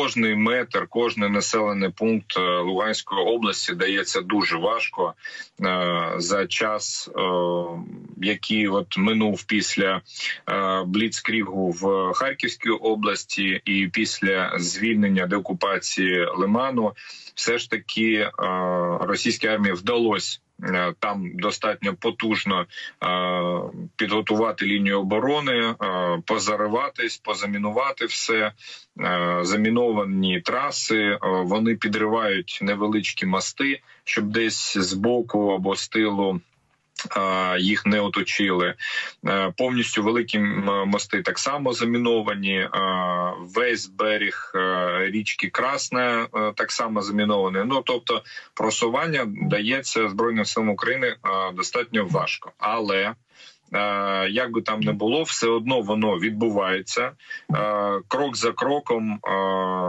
кожний метр, кожний населений пункт Луганської області дається дуже важко за час, який от минув після Бліцкрігу в Харківській області, і після звільнення деокупації Лиману, все ж таки російській армії вдалося. Е, там достатньо потужно е, підготувати лінію оборони, е, позариватись, позамінувати все. Заміновані траси вони підривають невеличкі мости, щоб десь з боку або з тилу їх не оточили е, повністю великі мости так само заміновані. Весь берег е, річки Красне е, так само замінований. Ну тобто, просування дається збройним силам України достатньо важко, але як би там не було, все одно воно відбувається крок за кроком.